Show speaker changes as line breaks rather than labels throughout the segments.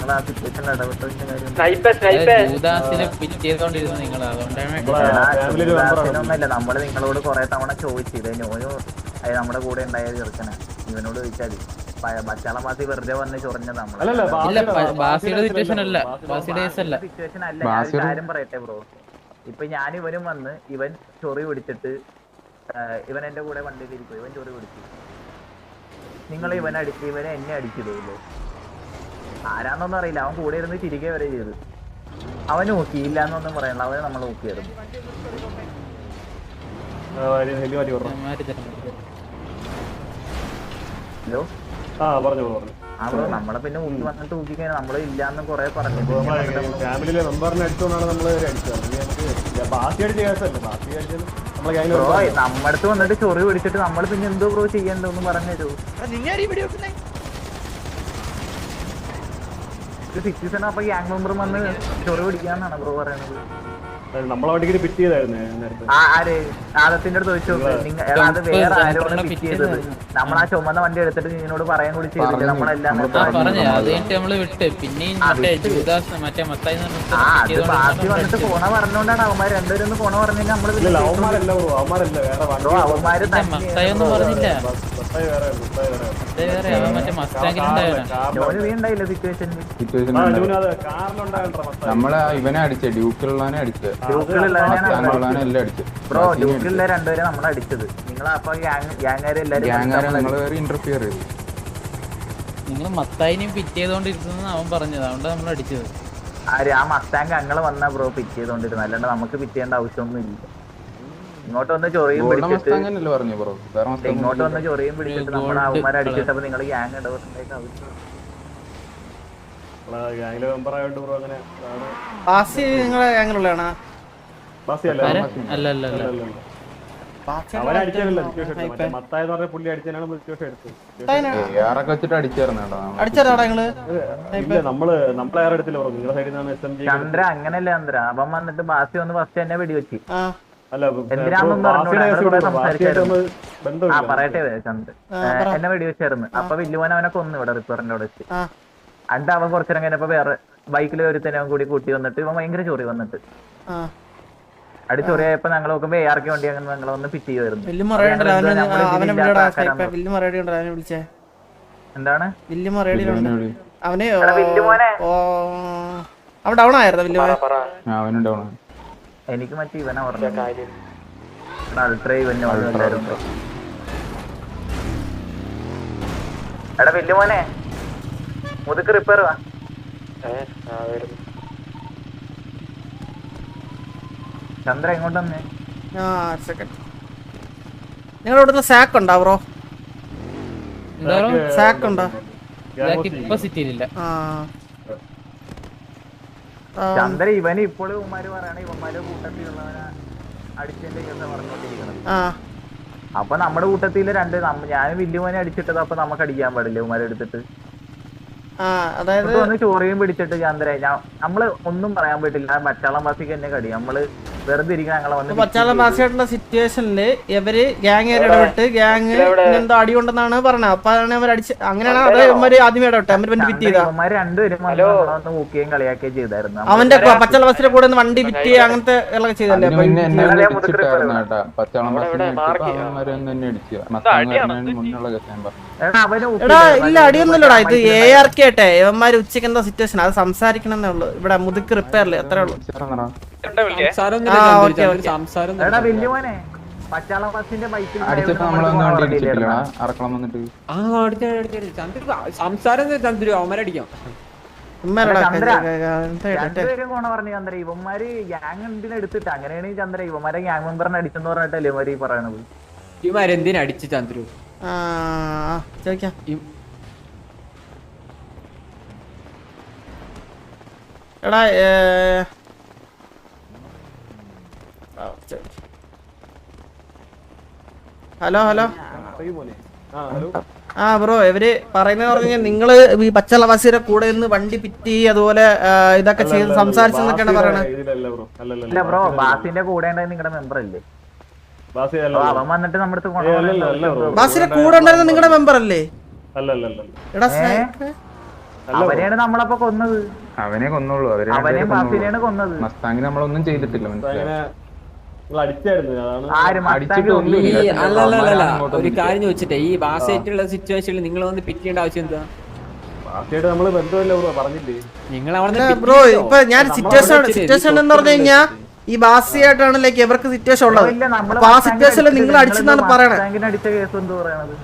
നിങ്ങൾ ആ സിറ്റുവേഷനിൽ ഇടപെട്ടതിന്റെ കാര്യം
സ്നൈപ്പർ സ്നൈപ്പർ.
ജൂദാസിനെ പിറ്റ് ചെയ്തോണ്ടിരുന്നു നിങ്ങൾ അതുകൊണ്ടാണ്
ഫാമിലി ഒരു മെമ്പറാണ്
ഒന്നല്ല നമ്മൾ നിങ്ങളോട് കൊറേ തവണ ചോദിച്ചു. ഇത് നോനു അത് നമ്മുടെ കൂടെ ഉണ്ടായ ചെറുക്കനെ. ഇവനോട് ചോദിച്ചാൽ മച്ചാളം ബാസി വെറുതെ വന്ന് ചൊറഞ്ഞത് നമ്മൾ.
അല്ലല്ല ബാസിയുടെ-
സിറ്റുവേഷൻ അല്ല.
ബാസിയുടെ-
ബാസിയുടെ അല്ല.
സിറ്റുവേഷൻ അല്ല. ഞാൻ കാര്യം പറയട്ടെ ബ്രോ. ഇപ്പൊ ഞാൻ ഇവനും വന്ന് ഇവൻ ചൊറി പിടിച്ചിട്ട് ഇവൻ എന്റെ കൂടെ വണ്ടിയിലിരിക്കും ഇവൻ ചൊറി പിടിച്ചു. നിങ്ങൾ ഇവനെ അടിച്ച് ഇവനെ എന്നെ അടിച്ചില്ലേ ആരാന്നൊന്നും അറിയില്ല. അവൻ കൂടെ ഇരുന്ന് തിരികെ വരെ ചെയ്തു. അവൻ നോക്കിയില്ല എന്നൊന്നും പറയണ്ട അവനെ നമ്മൾ നോക്കിയായിരുന്നു
ആ, വരി, ഹെലി? ആ പറഞ്ഞു പറഞ്ഞു.
നമ്മളെ പിന്നെ ഊക്കി വന്നിട്ട് ഊക്കി കഴിഞ്ഞാൽ നമ്മൾ ഇല്ലാന്ന് കൊറേ പറഞ്ഞു
ഫാമിലിയിലെ മെമ്പറിനെ അടിച്ചുകൊണ്ടാണ് നമ്മൾ അടിച്ചത്. അല്ലെങ്കിൽ നമുക്ക് ബാസി അടിച്ച കേസല്ല നമ്മളെ
നമ്മുടെ അടുത്ത് വന്നിട്ട് ചൊറി പിടിച്ചിട്ട് നമ്മൾ പിന്നെ എന്തോ ബ്രോ ചെയ്യണ്ടെന്ന് പറഞ്ഞു തരൂ സിറ്റിസൺ അപ്പൊ ഗ്യാങ് മെമ്പർ വന്ന് ചൊറി പിടിക്കാന്നാണ് ബ്രോ പറയുന്നത്.
നമ്മളെ വണ്ടിക്ക് പിറ്റ് ചെയ്തായിരുന്നു നേരത്തെ.
ആ ആര്? ആദത്തിന്റെ അടുത്ത് ചോദിച്ചു അത് വേറെ ആരോടാണ് പിറ്റ് ചെയ്തത്? നമ്മൾ ആ ചുമന്ന വണ്ടി എടുത്തിട്ട് നിന്നോട് പറയാൻ കൂടി ചെയ്തില്ല നമ്മളെല്ലാം
ആ പറഞ്ഞു അത്
ബാക്കി വന്നിട്ട് പോണ പറഞ്ഞോണ്ടാണ് അവന്മാർ രണ്ടുപേരും ഒന്ന് പോണ പറഞ്ഞു നമ്മൾ അവന്മാര്
ഇല്ല,
നമ്മളെ ഇവനെ അടിച്ച ഡ്യൂക്കിലുള്ളവനെ
അടിച്ച.
ഡ്യൂക്കിലുള്ളവനെ എല്ലാം അടിച്ചത്
ബ്രോ ഡ്യൂക്കിലുള്ള രണ്ടുപേരെ നമ്മൾ അടിച്ചത്. നിങ്ങൾ അപ്പൊ
ഇന്റർഫിയർ ചെയ്തു.
നിങ്ങൾ മത്തായിനെയും പിറ്റ് ചെയ്തോണ്ടിരുന്നു അവൻ പറഞ്ഞത്. അതുകൊണ്ട് നമ്മൾ അടിച്ചത്.
ആര്? ആ മത്താങ്ക് അങ്ങൾ വന്ന ബ്രോ പിറ്റ് ചെയ്തോണ്ടിരുന്നു. അല്ലാണ്ട് നമുക്ക് പിറ്റ് ചെയ്യേണ്ട ആവശ്യമൊന്നും ഇല്ല. ഇങ്ങോട്ട് വന്ന് ചൊറിയും പിടിച്ചിട്ട് ഇങ്ങോട്ട് വന്ന് ചൊറിയും പിടിച്ചിട്ട് നമ്മുടെ അവന്മാരെ. അടിച്ചിട്ടപ്പോ നിങ്ങൾ ഗ്യാങ്
നിങ്ങളെ
എം ജി
ചന്ദ്ര അങ്ങനല്ല ചന്ദ്ര. അവൻ വന്നിട്ട് ബാസി വന്ന് ഫസ്റ്റ് എന്നെ വെടിവെച്ച്.
ആ.
അല്ല
ആ പറയട്ടെ എന്നെ വെടിവെച്ചായിരുന്നു അപ്പൊ വില്ലുവൻ അവനെ കൊന്നു ഇവിടെ റിപ്പയറിന്റെ അവിടെ വെച്ച്.
ആ.
അണ്ട് അവൻ കുറച്ചേരം കഴിഞ്ഞപ്പോ വേറെ ബൈക്കിൽ തന്നെ അവൻ കൂടി കൂട്ടി വന്നിട്ട് ഇവൻ ഭയങ്കര ചൊറി വന്നിട്ട്.
ആ.
അടി ചൊറിയായപ്പോ ഞങ്ങൾ നോക്കുമ്പോ എ ആർക്ക് വണ്ടി അങ്ങനെ ഞങ്ങൾ ഒന്ന് പിറ്റ് ചെയ്യുമായിരുന്നു
വിളിച്ചേ.
എന്താണ്.
അവന്
വില്ലുമോനെ.
ഓ അവൻ ഡൗൺ ആയിരുന്നു
എനിക്ക് മറ്റേ ഇവനെ പറഞ്ഞു അൾട്ര ഇവനെ എടാ വലിയ മോനെ. മുതുക്ക് റിപ്പയർ വാ. ചന്ദ്ര എങ്ങോട്ട് വന്നേ?
ആ സെക്കൻഡ് നിങ്ങൾ ഇവിടുന്ന് സാക്ക് ഉണ്ടോ ബ്രോ സാക്ക് ഉണ്ടോ?
ഇപ്പൊ സിറ്റിയിലില്ല
ആ,
ചന്ദ്ര ഇവന് ഇപ്പോഴും ഇവന്മാര് പറയണ ഇവന്മാര് കൂട്ടത്തിലുള്ളവനെ അടിച്ചതിന്റെ കേസ് പറഞ്ഞോണ്ടിരിക്കണം അപ്പൊ നമ്മുടെ കൂട്ടത്തിൽ രണ്ട് ഞാനും ഞാൻ വലിയവനെ അടിച്ചിട്ടത് അപ്പൊ നമുക്ക് അടിക്കാൻ പാടില്ല ഇവന്മാരെ എടുത്തിട്ട്.
അതായത്
ഒന്ന് ചോറിയും പിടിച്ചിട്ട് ചന്ദ്ര നമ്മൾ ഒന്നും പറയാൻ പറ്റില്ല മറ്റാളം വാസിക്ക് തന്നെ കടി. നമ്മൾ വെറുതെ ഇരിക്കാൻ ഞങ്ങളെ വന്ന്
പച്ചാളം സിറ്റുവേഷനിൽ ഇവർ ഗ്യാങ് ഇടപെട്ട് ഗ്യാങ് എന്തോ അടി ഉണ്ടെന്നാണ് പറഞ്ഞത്. അപ്പൊ അതാണ് അവർ അടിച്ച് അങ്ങനെയാണ് അത് ഇവർ ആദ്യം ഇടപെട്ടെ അവർ വണ്ടി ഫിറ്റ് ചെയ്ത അവന്റെ പച്ചാള ബസ്സിലെ കൂടെ വണ്ടി ഫിറ്റ് ചെയ്യുക അങ്ങനത്തെ എല്ലാം ചെയ്തല്ലേ?
എടാ ഇല്ല.
അടിയൊന്നുമില്ലടാ ഇത് എ ആർ കെ ആട്ടെ ഇവന്മാര് ഉച്ചയ്ക്ക് എന്താ സിറ്റുവേഷൻ അത് സംസാരിക്കണമെന്നേ ഉള്ളു. ഇവിടെ മുതുക്ക് റിപ്പയറിൽ അത്രേ ഉള്ളൂ.
സംസാരം ചന്ദ്രു അവന്മാരടിക്കാം
ചന്ദ്ര. ഇവന്മാര് ഗ്യാങ് എന്തിനെ എടുത്തിട്ട് അങ്ങനെയാണ് ചന്ദ്ര. ഇവന്മാരെ ഗ്യാങ് മെമ്പറിനെ അടിച്ചെന്ന് പറഞ്ഞിട്ടല്ലേ ഇവന്മാര് ഈ പറയണത്?
ഇവന്മാരെന്തിനാ അടിച്ചു ചന്ദ്രു?
എടാ ഹലോ ഹലോ
ആ ഹലോ
ആ ബ്രോ ഇവർ പറയുന്നത് പറഞ്ഞ നിങ്ങൾ ഈ പച്ചളവാസിയുടെ കൂടെ നിന്ന് വണ്ടി പിറ്റി അതുപോലെ ഇതൊക്കെ ചെയ്ത് സംസാരിച്ചെന്നൊക്കെയാണ് പറയണത്
ബ്രോ അല്ലല്ല
ഇല്ല ബ്രോ ബാസിന്റെ കൂടെ നിങ്ങളുടെ മെമ്പർ അല്ലേ?
ബാസി
അപ്പൊ അവൻ വന്നിട്ട് നമ്മുടെ അടുത്ത്
അല്ലല്ല, ബ്രോ.
ബാസിന്റെ കൂടെ ഉണ്ടായിരുന്ന നിങ്ങളുടെ മെമ്പർ അല്ലേ? എടാ
നമ്മളപ്പോ കൊന്നത്.
അവനെ കൊന്നുള്ളൂ അവരെ രണ്ടുപേരെ
ബാസിനെയാണ് കൊന്നത്.
മസ്താങ്ങിന് നമ്മളൊന്നും ചെയ്തിട്ടില്ല മനസ്സിലായോ?
അങ്ങനെ നിങ്ങൾ അടിച്ചായിരുന്നു അതാണ്
അടിച്ചിട്ട് ഒന്നും
ഈ അല്ല അല്ല അല്ല, അല്ല.
അങ്ങോട്ടും
ഒരു കാര്യം ചോദിച്ചിട്ടേ ഈ ബാസായിട്ടുള്ള സിറ്റുവേഷനിൽ നിങ്ങൾ വന്ന് പിറ്റേണ്ട ആവശ്യം എന്താ? നിങ്ങൾ
ബ്രോ ഇപ്പൊ ഞാൻ സിറ്റുവേഷൻ സിറ്റുവേഷൻ എന്ന് പറഞ്ഞു കഴിഞ്ഞാൽ ഈ ബാസിയായിട്ടാണ് ലൈക്ക് ഇവർക്ക് സിറ്റുവേഷൻ ഉള്ളത്. അപ്പൊ ആ സിറ്റുവേഷനിൽ നിങ്ങൾ അടിച്ചെന്നാണ്
നിങ്ങൾ
പറയണത്
അടിച്ച കേസ് എന്ത് പറയണത്.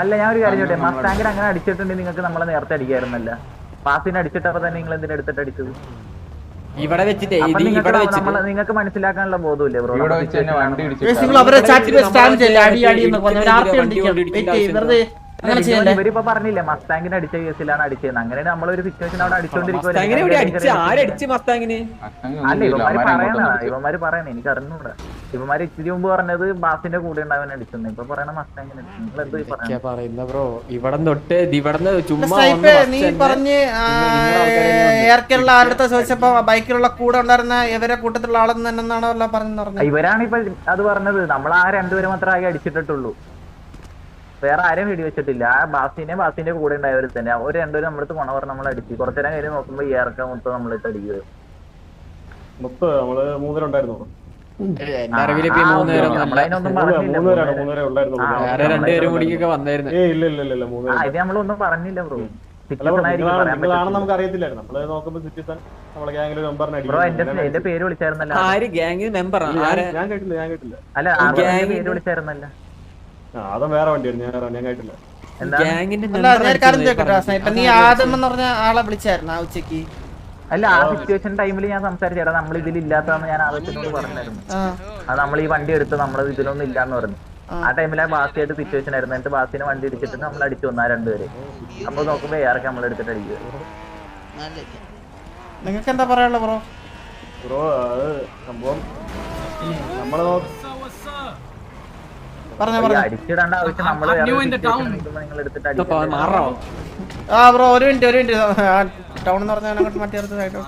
അല്ല ഞാൻ ഒരു കാര്യം ചോട്ടെ മസ്താങ്കിന് അങ്ങനെ അടിച്ചിട്ടുണ്ടെങ്കിൽ നിങ്ങൾക്ക് നമ്മളെ നേരത്തെ അടിക്കായിരുന്നല്ല. പാസിന് അടിച്ചിട്ടപ്പോ തന്നെ നിങ്ങൾ എന്തിനാ എടുത്തിട്ട് അടിച്ചത്?
ഇവിടെ വെച്ചിട്ട് ഇത് ഇവിടെ വെച്ചിട്ട്.
നിങ്ങൾക്ക് മനസ്സിലാക്കാനുള്ള ബോധമില്ലേ ബ്രോ.
ഇവിടെ വെച്ച് തന്നെ വണ്ടി
നിങ്ങൾ അവരെ ചാറ്റിൽ ചെയ്യില്ല? അടി അടി എന്ന് പറഞ്ഞു വെറുതെ
ഇവരിപ്പോ പറഞ്ഞില്ലേ മസ്താങ്കിനെ അടിച്ച കേസിലാണ് അടിച്ചത്. അങ്ങനെ നമ്മളൊരു സിറ്റുവേഷൻ അവിടെ
മസ്താങ്ങിനെ അടിച്ച് ആരടിച്ച് മസ്താങ്ങിന്
മസ്താങ്ങി
അല്ല ഇവന്മാര് പറയണ. ഇവന്മാര് പറയണ എനിക്ക് അറിഞ്ഞൂടാ ഇവന്മാര് ഇച്ചിരി മുമ്പ് പറഞ്ഞത് ബാസിന്റെ കൂടെ ഉണ്ടാവാൻ അടിച്ചെന്ന് ഇപ്പൊ പറയണ മസ്താങ്ങിനെ നിങ്ങൾ എന്ത് പറയുന്നത്
പറയുന്ന ബ്രോ. ഇവിടെ തൊട്ട് ഇവിടെ ചുമ്മാ
നീ പറഞ്ഞ്. എയർക്കെയുള്ള ആരുടെ ചോദിച്ചപ്പോ ബൈക്കിലുള്ള കൂടെ ഉണ്ടായിരുന്ന ഇവരെ കൂട്ടത്തിലുള്ള ആളെന്ന് തന്നെ എന്നാണോ പറഞ്ഞെന്ന് പറഞ്ഞത്?
ഇവരാണ് ഇപ്പൊ അത് പറഞ്ഞത്. നമ്മൾ ആ രണ്ടുപേരും മാത്രമേ ആകെ അടിച്ചിട്ടുള്ളൂ വേറെ ആരും വെടി വെച്ചിട്ടില്ല. ആ ബാസിനെ ബാസിന്റെ കൂടെ ഉണ്ടായവർ തന്നെ. ഒരു രണ്ടുപേരും നമ്മളടുത്ത് കൊണ പറഞ്ഞ് നമ്മൾ അടിച്ചു. കുറച്ചു നേരം കഴിഞ്ഞ് നോക്കുമ്പോ ഈ ഇറക്കം മൊത്തം നമ്മളിട്ട് അടിക്കുക
മൊത്തം നമ്മൾ മൂന്നരുണ്ടായിരുന്നു
എന്റെ അറിവിൽ ഇപ്പൊ ഈ മൂന്ന് പേരൊന്നും അല്ല
നമ്മളതിനൊന്നും പറഞ്ഞില്ല
മൂന്നുപേരാണ് മൂന്നുപേരെ ഉണ്ടായിരുന്നു.
രണ്ടുപേരും കൂടിയൊക്കെ വന്നായിരുന്നു.
ഏ ഇല്ല ഇല്ല ഇല്ല ഇല്ല
ആ
മൂന്നുപേര്
ഇത് നമ്മളൊന്നും പറഞ്ഞില്ല ബ്രോ.
നമുക്ക് അറിയത്തില്ലായിരുന്നു നമ്മൾ നോക്കുമ്പോ സിറ്റിസൺ നമ്മളെ ഗ്യാങ്ങിൽ
എന്റെ പേര് വിളിച്ചായിരുന്നല്ല.
ആര്? മെമ്പർ
ഞാൻ കേട്ടില്ല ഞാൻ കേട്ടില്ല.
അല്ല പേര് വിളിച്ചായിരുന്നല്ല?
അതും വേറെ വണ്ടിയായിരുന്നു. ഞാൻ ഞാൻ കേട്ടില്ല.
ഗ്യാങ്ങിന്റെ
നീ ആദം എന്ന് പറഞ്ഞ ആളെ വിളിച്ചായിരുന്നു ആ ഉച്ചയ്ക്ക്
അല്ല ആ സിറ്റുവേഷൻ ടൈമിൽ ഞാൻ സംസാരിച്ചേടാ നമ്മൾ ഇതിൽ ഇല്ലാത്തതെന്ന് ഞാൻ ആവശ്യത്തിനോട് പറഞ്ഞായിരുന്നു.
ആ.
അത് നമ്മൾ ഈ വണ്ടി എടുത്ത് നമ്മൾ ഇതിലൊന്നും ഇല്ലാന്ന് പറഞ്ഞു. ആ. ടൈമിൽ ആ ബാസിയായിട്ട് സിറ്റുവേഷൻ ആയിരുന്നു. എന്നിട്ട് ബാസിനെ വണ്ടി ഇടിച്ചിട്ട് നമ്മൾ അടിച്ചു വന്നാ രണ്ടുപേര്. അപ്പൊ നോക്കുമ്പോ ഏറെ നമ്മൾ എടുത്തിട്ട് അടിക്കുക.
നിങ്ങൾക്ക് എന്താ പറയാനുള്ളത് ബ്രോ?
ബ്രോ അത് സംഭവം
നമ്മൾ നിങ്ങൾ എടുത്തിട്ട് അടിക്കുക
മാറോ
ആ ബ്രോ ഒരു മിനിറ്റ് ഒരു മിനിറ്റ്. ടൗൺ എന്ന് പറഞ്ഞാൽ അങ്ങോട്ട് മറ്റേ സൈഡ്.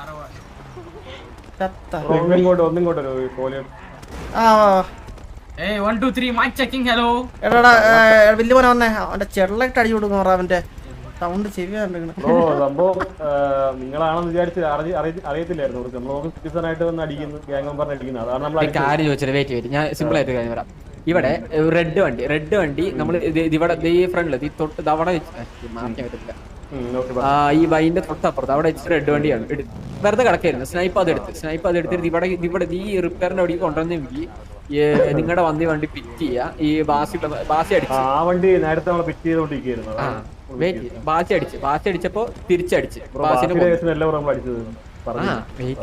വലിയ വന്നേ. അവന്റെ ചെറുതായിട്ട് അടി കൊടുക്കും പറ അവന്റെ സൗണ്ട്
നിങ്ങളാണെന്ന് വിചാരിച്ച് അറിയ- അറിയ- അറിയത്തില്ലായിരുന്നു.
കാര്യം ചോദിച്ചത് വെയിറ്റ് വെയിറ്റ് ഞാൻ സിമ്പിൾ ആയിട്ട് കാര്യം പറയാം. ഇവിടെ റെഡ് വണ്ടി റെഡ് വണ്ടി നമ്മൾ ഇവിടെ ഈ ഫ്രണ്ടിൽ ഈ തൊട്ട് തവണ അവിടെ മാറിക്കാൻ ആ ഈ വൈന്റെ തൊട്ടപ്പുറത്ത് അവിടെ വെച്ച് റെഡ് വണ്ടിയാണ്. വെറുതെ കിടക്കായിരുന്നു സ്നൈപ്പ് അത് എടുത്ത് സ്നൈപ്പ് അത് എടുത്തിട്ട് ഇവിടെ ഇവിടെ ഈ റിപ്പയറിന്റെ അവിടെ കൊണ്ടുവന്നെങ്കിൽ നിങ്ങളുടെ വന്നി വണ്ടി പിക്ക് ചെയ്യാ. ഈ ബാസി ബാസി അടിച്ച്.
ആ വണ്ടി നേരത്തെ നമ്മൾ പിക്ക് ചെയ്തോണ്ടിരിക്കുന്നു
ബാസി അടിച്ച് ബാസി അടിച്ചപ്പോ തിരിച്ചടിച്ച്. ബാസിനെ
ബാസിന്റെ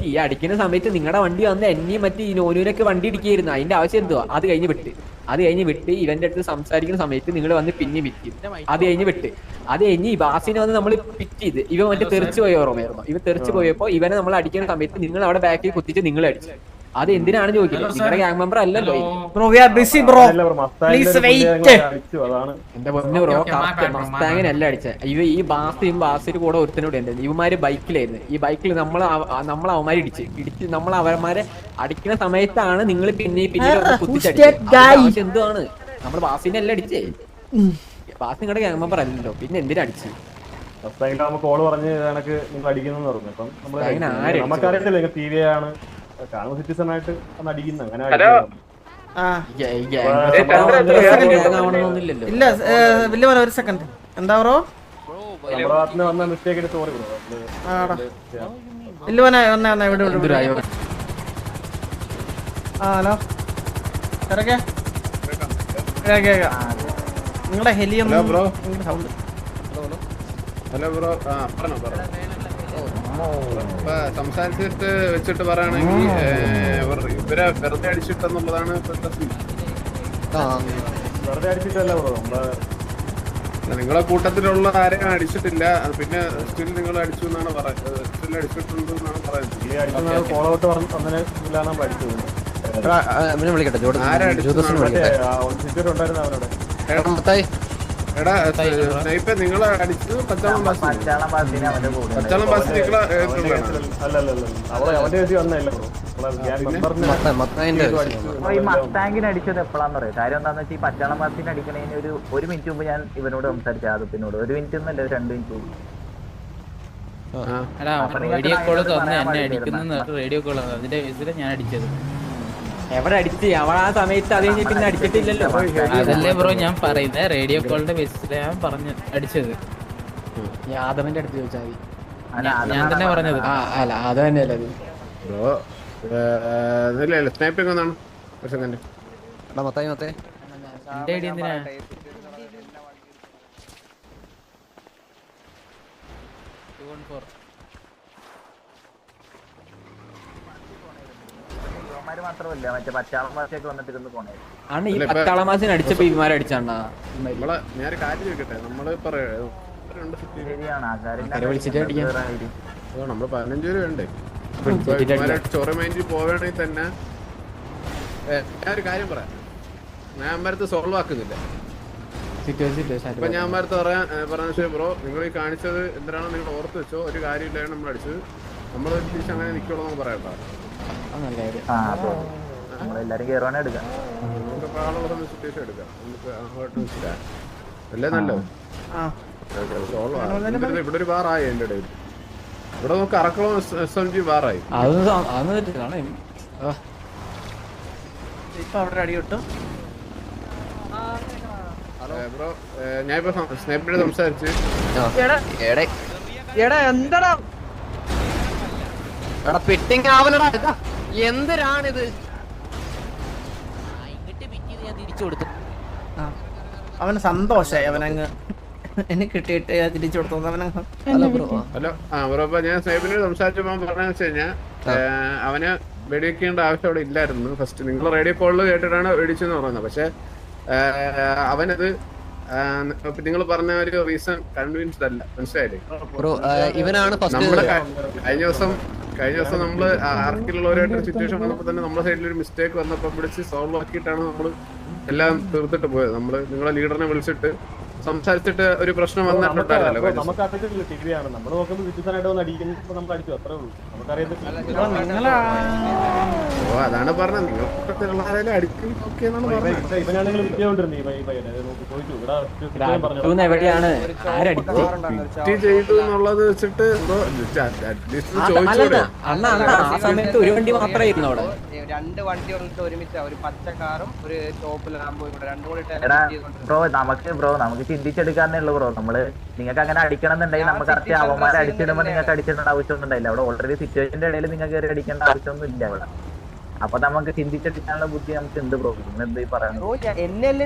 ഈ അടിക്കുന്ന സമയത്ത് നിങ്ങളുടെ വണ്ടി വന്ന് എന്നെയും മറ്റേ ഈ നോനൂനൊക്കെ വണ്ടി ഇടിക്കായിരുന്നു. അതിന്റെ ആവശ്യം എന്തുവാ? അത് കഴിഞ്ഞ് വിട്ട്. അത് കഴിഞ്ഞ് വിട്ട് ഇവന്റെ അടുത്ത് സംസാരിക്കുന്ന സമയത്ത് നിങ്ങൾ വന്ന് പിന്നെ വിറ്റി അത് കഴിഞ്ഞ് വിട്ട്. അത് കഴിഞ്ഞ് ഈ ബാസിനെ വന്ന് നമ്മൾ പിറ്റ് ചെയ്ത്. ഇവ മറ്റേ തെറിച്ച് പോയ ഓർമ്മയായിരുന്നു. ഇവ തെറിച്ച് പോയപ്പോ ഇവനെ നമ്മൾ അടിക്കുന്ന സമയത്ത് നിങ്ങൾ അവിടെ ബാക്കിൽ കുത്തിച്ച് നിങ്ങൾ അടിച്ചു. അത് എന്തിനാണ് ചോദിക്കുന്നത്? നിങ്ങളുടെ ഗ്യാങ് മെമ്പർ അല്ലല്ലോ.
Bro we are busy bro
അല്ല വെയിറ്റ്
എന്റെ പൊന്നു ബ്രോ മസ്താങ്ങിനല്ല ഇവ ഈ ബാസിയും ബാസിന്റെ കൂടെ ഒരുത്തനോട് ഉണ്ടായിരുന്നു ഇവന്മാര് ബൈക്കിലായിരുന്നു. ഈ ബൈക്കിൽ നമ്മൾ നമ്മൾ അവന്മാരെ ഇടിച്ച്. ഇടിച്ച് നമ്മൾ അവന്മാരെ അടിക്കുന്ന സമയത്താണ് നിങ്ങൾ പിന്നെ പിന്നെ കുത്തിച്ചടിച്ചത്. ആവശ്യം എന്തുവാണ്? നമ്മൾ ബാസിനെ അല്ല അടിച്ചേ. ബാസ് നിങ്ങളുടെ ഗ്യാങ് മെമ്പർ അല്ലല്ലോ. പിന്നെ എന്തിനാ അടിച്ച്?
ആയിട്ട് നമ്മൾ കോൾ പറഞ്ഞ് കണക്ക് നിങ്ങൾ അടിക്കുന്നു പറഞ്ഞു.
ആരടിച്ചു?
നമുക്കറിയത്തില്ല ടി വി ആണ് കാണുന്ന സിറ്റിസൺ ആയിട്ട് ഒന്ന് അടിക്കുന്നു അങ്ങനെ
ഇല്ല വലിയ ഒരു സെക്കൻഡ് എന്താ ബ്രോ?
വന്ന മിസ്റ്റേക്ക് സോറി ബ്രോ.
വലിയ മോനെ വന്നേ വന്നേ ഇവിടെ ഇവിടെ. ആ ഹലോ. ഇറക്കെ നിങ്ങളുടെ ഹെലിയൊന്നും നിങ്ങളുടെ സൗണ്ട്
ഹലോ ബ്രോ. ആ പറഞ്ഞോ പറഞ്ഞോ. ഇപ്പൊ സംസാരിച്ചിട്ട് വെച്ചിട്ട് പറയുകയാണെങ്കിൽ ഇവരെ വെറുതെ അടിച്ചിട്ടെന്നുള്ളതാണ് ഇപ്പോഴത്തെ
വെറുതെ അടിച്ചിട്ടല്ല ബ്രോ നമ്മൾ
നിങ്ങളെ കൂട്ടത്തിലുള്ള ആരെയും അടിച്ചിട്ടില്ല. അത് പിന്നെ സ്റ്റിൽ നിങ്ങൾ അടിച്ചു എന്നാണ് പറയുന്നത് സ്റ്റിൽ അടിച്ചിട്ടുണ്ട് എന്നാണ് പറയുന്നത്.
ഈ
എടാ സ്നേഹിപ്പെ അടിച്ചത് പച്ചാളം ബാസ്
പച്ചാളം ബാസിനെ അവന്റെ കൂടെ.
പച്ചാളം ബാസ് നിങ്ങളെ
എപ്പോഴാന്ന് പറയാം കാര്യം എന്താണെന്ന് വെച്ചാൽ ഈ പച്ചാളം ബാസിന് അടിക്കണതിന് ഒരു ഒരു മിനിറ്റ് മുമ്പ് ഞാൻ ഇവനോട് സംസാരിച്ച ആദത്തിനോട്. ഒരു മിനിറ്റ് ഒന്നല്ല ഒരു രണ്ട് മിനിറ്റ് മുമ്പ്
റേഡിയോ കോൾ
അങ്ങനെ
എന്നെ. അടിക്കുന്ന റേഡിയോ കോൾ അതിന്റെ ബേസിലാണ് ഞാൻ അടിച്ചത്.
എവിടെ അടിച്ച്? അവൾ ആ സമയത്ത് അത് കഴിഞ്ഞ് പിന്നെ അടിച്ചിട്ടില്ലല്ലോ.
അതല്ലേ ബ്രോ ഞാൻ പറയുന്നത് റേഡിയോ കോളിന്റെ ബേസിലാണ് ഞാൻ പറഞ്ഞു അടിച്ചത്.
യാദവന്റെ അടുത്ത് ചോദിച്ചാൽ മതി.
ഞാൻ- തന്നെ പറഞ്ഞത്.
അല്ല അത് തന്നെയല്ലേ അത്?
ബ്രോ ഇല്ല സ്നൈപ്പിംഗ് ഒന്നാണ് ഒരു സെക്കൻഡ്
എന്റെ ഐഡി എന്തിനാ? Two one four.
ഇവന്മാര് മാത്രമല്ല മറ്റേ പച്ചാളം വന്നിട്ട് ഇരുന്ന് പോണേ.
ആണ് ഈ
ഇല്ല, ഇപ്പൊ-
മാസം അടിച്ചപ്പോ ഇവന്മാരെ അടിച്ചാണ്ടാ
നമ്മളെ ഞാൻ കാര്യം ചോദിക്കട്ടെ? നമ്മൾ
ശരിയാണ്
ആൾക്കാരെ വിളിച്ചിട്ട്
നമ്മൾ പതിനഞ്ച് വേണ്ടേ. ചൊറ മൈൻഡിൽ തന്നെ ഞാൻ ഒരു കാര്യം പറയാം. ഞാൻ അമ്മരത്ത് സോൾവ് ആക്കുന്നില്ല. ഇപ്പൊ ഞാൻ അമ്മരത്ത് പറയാൻ ഏ, പറഞ്ഞ ശരി ബ്രോ നിങ്ങൾ ഈ കാണിച്ചത് എന്തിനാണോ നിങ്ങൾ ഓർത്ത് വെച്ചോ. ഒരു കാര്യമില്ലാണ് നമ്മൾ അടിച്ചത്. നമ്മളൊരു തിരിച്ച് അങ്ങനെ നിൽക്കുള്ളൂ എന്ന് പറയട്ടോ
ആ അപ്പൊ നമ്മളെല്ലാരും കേറുവാണെ എടുക്കാം.
അല്ലേ നല്ലത്? ഇവിടെ ഒരു ബാറായി എന്റെ ഇടയിൽ. ഇവിടെ നമുക്ക് അറക്കളോ എസ് എം ജി ബാറായി
ഇപ്പൊ അവിടെ അടി കിട്ടും.
ബ്രോ ഞാൻ ഇപ്പൊ സ്നേപ്പിനോട് സംസാരിച്ച്.
എടാ എന്താടാ? എടാ ഫിറ്റിംഗ് ആവലടാ ഇതാ. എന്തിനാണിത്?
അവന് സന്തോഷായി അവനങ്ങ് എന്നെ കിട്ടിയിട്ട് തിരിച്ചു കൊടുത്തു അവനങ്ങ്
ഹലോ ആ ബ്രോ ഇപ്പൊ ഞാൻ സ്നേപ്പിനോട് സംസാരിച്ചപ്പോ അവൻ പറഞ്ഞതെന്ന് വെച്ച് കഴിഞ്ഞാൽ അവന് വെടിവെക്കേണ്ട ആവശ്യം അവിടെ ഇല്ലായിരുന്നു. ഫസ്റ്റ് നിങ്ങൾ റേഡിയോ കോളിൽ കേട്ടിട്ടാണ് വെടിച്ചെന്ന് പറയുന്നത് പക്ഷെ അവനത് നിങ്ങൾ പറഞ്ഞ ഒരു റീസൺ കൺവിൻസ്ഡ് അല്ല. മനസ്സിലായില്ലേ?
ഇവനാണ്
കഴിഞ്ഞ ദിവസം കഴിഞ്ഞ ദിവസം നമ്മൾ ആർക്കിലുള്ളവരായിട്ട് സിറ്റുവേഷൻ വന്നപ്പോ തന്നെ നമ്മുടെ സൈഡിൽ ഒരു മിസ്റ്റേക്ക് വന്നപ്പോ വിളിച്ച് സോൾവ് ആക്കിയിട്ടാണ് നമ്മൾ എല്ലാം തീർത്തിട്ട് പോയത്. നമ്മൾ നിങ്ങളെ ലീഡറിനെ വിളിച്ചിട്ട് സംസാരിച്ചിട്ട് ഒരു പ്രശ്നം വന്നിട്ടുണ്ടായിരുന്നല്ലോ.
നമുക്ക് ടിവിയാണ് നമ്മൾ നോക്കുമ്പോൾ വന്ന് നമ്മൾ അടിച്ചു. അത്രേ ഉള്ളൂ.
ഓ അതാണ് പറഞ്ഞത്. നിങ്ങൾ അടിക്കും
എവിടെയാണ്?
ചെയ്തു എന്നുള്ളത് വെച്ചിട്ട് അറ്റ്ലീസ്റ്റ് ചോദിച്ചു
അണ്ണ അണ്ണ ആ സമയത്ത് ഒരു വണ്ടി മാത്രമായിരുന്നു അവിടെ.
രണ്ട് വണ്ടി വന്നിട്ട് ഒരുമിച്ച ഒരു പച്ച കാറും ഒരു ചോപ്പ് ലാമ്പും കൂടെ രണ്ടും കൂടി
ബ്രോ നമുക്ക് ബ്രോ നമുക്ക് ചിന്തിച്ചെടുക്കാന്നേ ഉള്ളൂ ബ്രോ നമ്മൾ നിങ്ങൾക്ക് അങ്ങനെ അടിക്കണം എന്നുണ്ടെങ്കിൽ നമുക്ക് കറക്റ്റ് അവന്മാരെ അടിച്ചിടുമ്പോ നിങ്ങൾക്ക് അടിച്ചിടേണ്ട ആവശ്യമൊന്നും ഉണ്ടായില്ല അവിടെ ഓൾറെഡി സിറ്റുവേഷന്റെ ഇടയിൽ നിങ്ങൾക്ക് കയറി അടിക്കേണ്ട ആവശ്യമൊന്നും ഇല്ല അവിടെ. അപ്പൊ നമുക്ക് ചിന്തിച്ചെടുക്കാനുള്ള ബുദ്ധി നമുക്ക് എന്ത് ബ്രോ നിങ്ങൾ എന്ത് പറയുന്നത്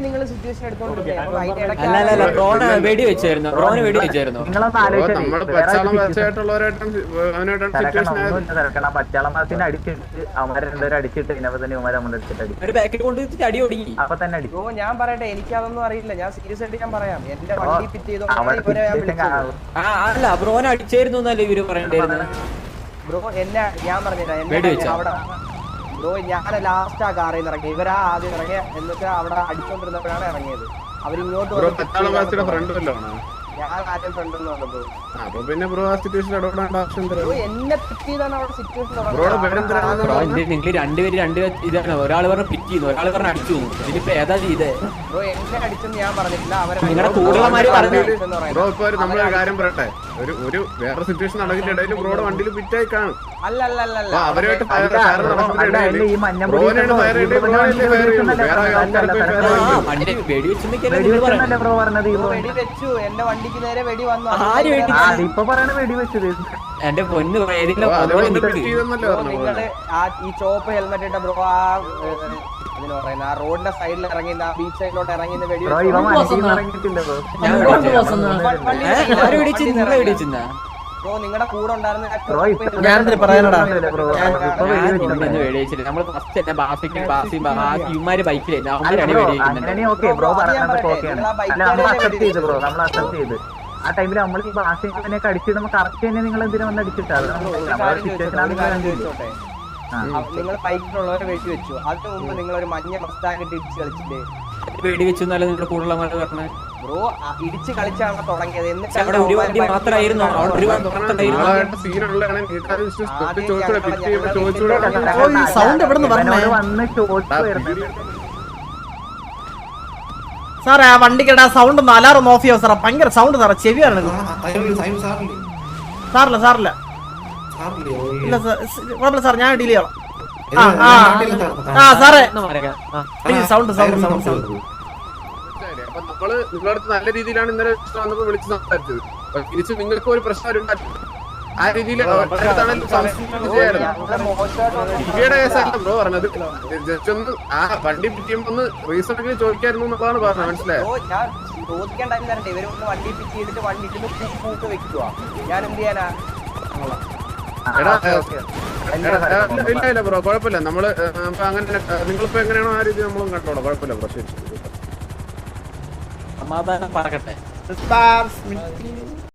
നിങ്ങളൊന്ന് അടിച്ചിട്ട് അവന്മാരെ രണ്ടുപേരും അടിച്ചിട്ട് ഇതിനകത്ത് തന്നെ ഇവന്മാരെ നമ്മൾ എടുത്തിട്ട്
ഒരു ബാക്കിൽ കൊണ്ട് അടി ഒടുങ്ങി.
അപ്പൊ തന്നെ അടിക്കും
ഞാൻ പറയട്ടെ എനിക്ക് അതൊന്നും അറിയില്ല. ഞാൻ സീരിയസ് ആയിട്ട് ഞാൻ പറയാം. എന്റെ
ബ്രോ,
വണ്ടി
പിറ്റ് ചെയ്തോ ബ്രോനെ അടിച്ചായിരുന്നു എന്നല്ലേ ഇവർ പറയണ്ടായിരുന്നു
ബ്രോ എന്നെ ഞാൻ പറഞ്ഞില്ല.
വെടി
എന്നെ
വെച്ചോ?
അവിടെ ബ്രോ ഞാൻ ലാസ്റ്റ് ആ കാറിൽ നിന്ന് ഇറങ്ങി. ഇവരാ ആദ്യം ഇറങ്ങിയ എന്നിട്ട് അവിടെ അടിച്ചോണ്ടിരുന്നപ്പോഴാണ് ഇറങ്ങിയത്. അവരിങ്ങോട്ട് ഞാൻ ആദ്യം ഫ്രണ്ട് ബ്രോ
ആ, അപ്പൊ പിന്നെ ബ്രോ ആ സിറ്റുവേഷൻ ഇടപെടേണ്ട ആവശ്യം
ബ്രോ
തരാം.
എന്നെ ഫിറ്റ് ചെയ്താണ് അവിടെ സിറ്റുവേഷൻ
ബ്രോയുടെ പേരെന്തിനാണെന്ന്
ബ്രോ എന്ത് നിങ്ങൾ രണ്ടുപേര് രണ്ട് ഇതാണ്. ഒരാൾ പറഞ്ഞ പിറ്റിന്ന് ചെയ്യുന്നു ഒരാൾ പറഞ്ഞ അടിച്ചു. ഇതിലിപ്പോ ഏതാ ചെയ്തേ?
ബ്രോ എന്നെ അടിച്ചെന്ന് ഞാൻ പറഞ്ഞിട്ടില്ല. അവരെ
നിങ്ങളുടെ കൂടുതലമാര് പറഞ്ഞു.
ബ്രോ ഇപ്പൊ ഒരു നമ്മളൊരു കാര്യം പറയട്ടെ? ഒരു ഒരു വേറെ സിറ്റുവേഷൻ നടക്കുന്ന ഇടയിൽ ബ്രോയുടെ വണ്ടിയിൽ പിറ്റായി കാണും. അവരുമായിട്ട്
ബ്രോ, പറഞ്ഞത്
എന്റെ വണ്ടിക്ക് നേരെ വെടി വന്നു.
വെടി
ഇപ്പൊ പറയണ
എന്റെ പൊന്ന്
ഈ ചോപ്പ് ഹെൽമെറ്റ് ഇട്ട ബ്രോ ആ ഇതിന് പറയുന്നത്. ആ റോഡിന്റെ സൈഡിൽ ഇറങ്ങി ആ ബീച്ച് സൈഡിലോട്ട് ഇറങ്ങി നിന്ന് വെടി
ബ്രോ
വെച്ചു. നിങ്ങളുടെ കൂടെ ഉണ്ടായിരുന്ന ആ
പറയാനടാ.
വെടിവെച്ചില്ല നമ്മൾ ഫസ്റ്റ് തന്നെ ബാസിക്കും ബാസിയും ഇവന്മാര് ബൈക്കിലില്ല അവന്മാരാണ്
ബ്രോ
വെടിവെക്കുന്നത്
അങ്ങനെ ഓക്കെ ബ്രോ
ബ്രോ, അത് ഞാൻ
പറയുന്നത് ഓക്കെയാണ് അല്ല നമ്മൾ
കാരനെ
അക്സെപ്റ്റ് ചെയ്ത് ബ്രോ. നമ്മൾ അക്സെപ്റ്റ് ചെയ്ത്. ആ ടൈമിൽ നമ്മൾ ഈ ബാസിനെ അടിച്ചിടുമ്പോ കറക്റ്റ് തന്നെ നിങ്ങൾ എന്തിനാ വന്ന് അടിച്ചിട്ടാണ്
നമ്മൾ
സിറ്റുവേഷൻ ആണ്
നിങ്ങൾ ബൈക്കിലുള്ളവരെ വെടി വെച്ചു അതിന് മുമ്പ് നിങ്ങൾ ഒരു മഞ്ഞ മസ്താങ് ഇട്ട് ഇടിച്ച് കളിച്ചില്ലേ
വെടി വെച്ചു നിങ്ങളുടെ പറഞ്ഞത്
ബ്രോ ഇടിച്ച് കളിച്ചാണ് തുടങ്ങിയത് എന്നിട്ട്
അവിടെ ഒരു വണ്ടി മാത്രമായിരുന്നു അവിടെ ഒരു വണ്ടി മാത്രമായിരുന്നു
ഷോട്ട് വരുന്നത്
സാറേ ആ വണ്ടിക്കട സൗണ്ട് ഒന്ന് അലാറം ഓഫ് ചെയ്യാം സാറേ ഭയങ്കര സൗണ്ട് സാറേ ചെവിയാണ് സാറില്ല സാറില്ല ഇല്ല സാർ കുഴപ്പമില്ല സാർ ഞാൻ ഡീൽ ചെയ്യാം ആ സാറേ. Sound sound sound sound?
അപ്പൊ നമ്മൾ നിങ്ങളുടെ നല്ല രീതിയിലാണ് ഇന്നലെ വന്നപ്പോ വിളിച്ച് സംസാരിച്ചത്. തിരിച്ച് നിങ്ങൾക്ക് ഒരു പ്രശ്നം ആ രീതിയിൽ ദിവ്യയുടെ കേസല്ല ബ്രോ പറഞ്ഞത്. ജസ്റ്റ് ഒന്ന് ആ വണ്ടി പിറ്റിയുമ്പോ ഒന്ന് റീസൺ ഒക്കെ ചോദിക്കായിരുന്നു എന്നുള്ളതാണ് പറഞ്ഞത്. മനസ്സിലായോ?
ചോദിക്കാൻ ടൈം തരട്ടെ ഇവർ വണ്ടി പിച്ച് ചെയ്തിട്ട് വണ്ടി വെക്കുക ഞാൻ എന്ത് ചെയ്യാനാ?
ഇല്ല ഇല്ല ബ്രോ കുഴപ്പമില്ല. നമ്മൾ അങ്ങനെ നിങ്ങളിപ്പോ എങ്ങനെയാണോ ആ രീതി നമ്മളും കണ്ടോളാം. കുഴപ്പമില്ല ബ്രോ ശരി.
സമാധാനം പറക്കട്ടെ.